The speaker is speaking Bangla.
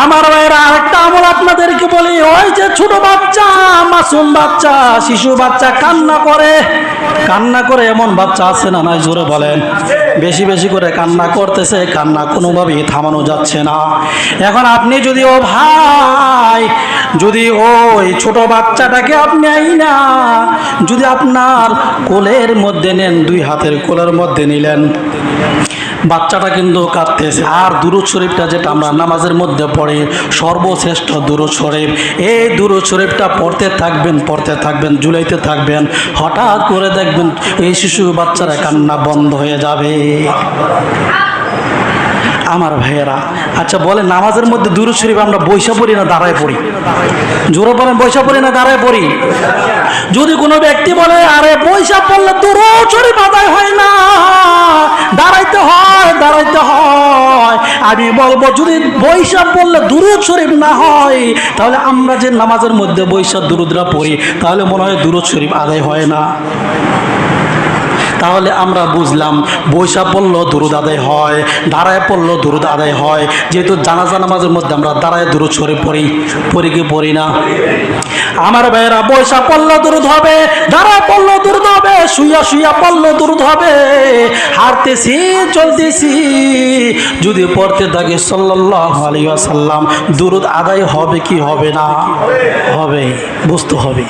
আমার ভাইয়েরা আরেকটা আমল আপনাদেরকে বলি, ওই যে ছোট বাচ্চা, মাসুম বাচ্চা, শিশু বাচ্চা কান্না করে কান্না করে এমন বাচ্চা আছে না নাই, জোরে বলেন। বেশি বেশি করে কান্না করতেছে, কান্না কোনোভাবেই থামানো যাচ্ছে না। এখন আপনি যদি ও ভাই, যদি ওই ছোট বাচ্চাটাকে আপনি আই না যদি আপনার কোলের মধ্যে নেন, দুই হাতের কোলের মধ্যে নিলেন বাচ্চাটা কিন্তু কাঁদতেছে। আর দুরুদ শরীফটা যেটা আমরা নামাজের মধ্যে পড়ি, সর্বশ্রেষ্ঠ দুরুদ শরীফ। এই দুরুদ শরীফটা পড়তে থাকবেন পড়তে থাকবেন জুলাইতে থাকবেন। হঠাৎ করে দেখবেন এই শিশু বাচ্চারা কান্না বন্ধ হয়ে যাবে। আমার ভাইয়েরা আচ্ছা বলে নামাজের মধ্যে দুরুদ শরীফ আমরা বৈশা পড়ি না দাঁড়ায় পড়ি? জোরে বলেন, বৈশা পড়ি না দাঁড়ায় পড়ি? যদি কোনো ব্যক্তি বলে, আরে বৈশা পড়লে দুরুদ শরীফ দাঁড়াইতে হয়। আমি বলব, যদি বৈশাখ পড়লে দুরুদ শরীফ না হয়, তাহলে আমরা যে নামাজের মধ্যে বৈশাখ দুরুদরা পড়ি, তাহলে মনে হয় দুরুদ শরীফ আদায় হয় না। তাহলে আমরা বুঝলাম, বৈশাখ পড়লেও দুরুদ আদায় হয়, দাঁড়ায় পড়লেও দুরুদ আদায় হয়। যেহেতু জানাজা নামাজের মধ্যে আমরা দাঁড়ায় দুরুদ শরীফ পড়ি পড়ি কি পড়ি না? আমার ভাইয়েরা, বৈশাখ পড়লেও দুরুদ হবে, দাঁড়ায় পড়লেও দুরুদ হবে, শুইয়া শুইয়া পড়লেও দুরুদ হবে। হারতেছি চলতেছি, যদি পড়তে থাকে সাল্লাহ আলিয়া সাল্লাম দুরুদ আদায় হবে কি হবে না? হবে, বুঝতে হবে।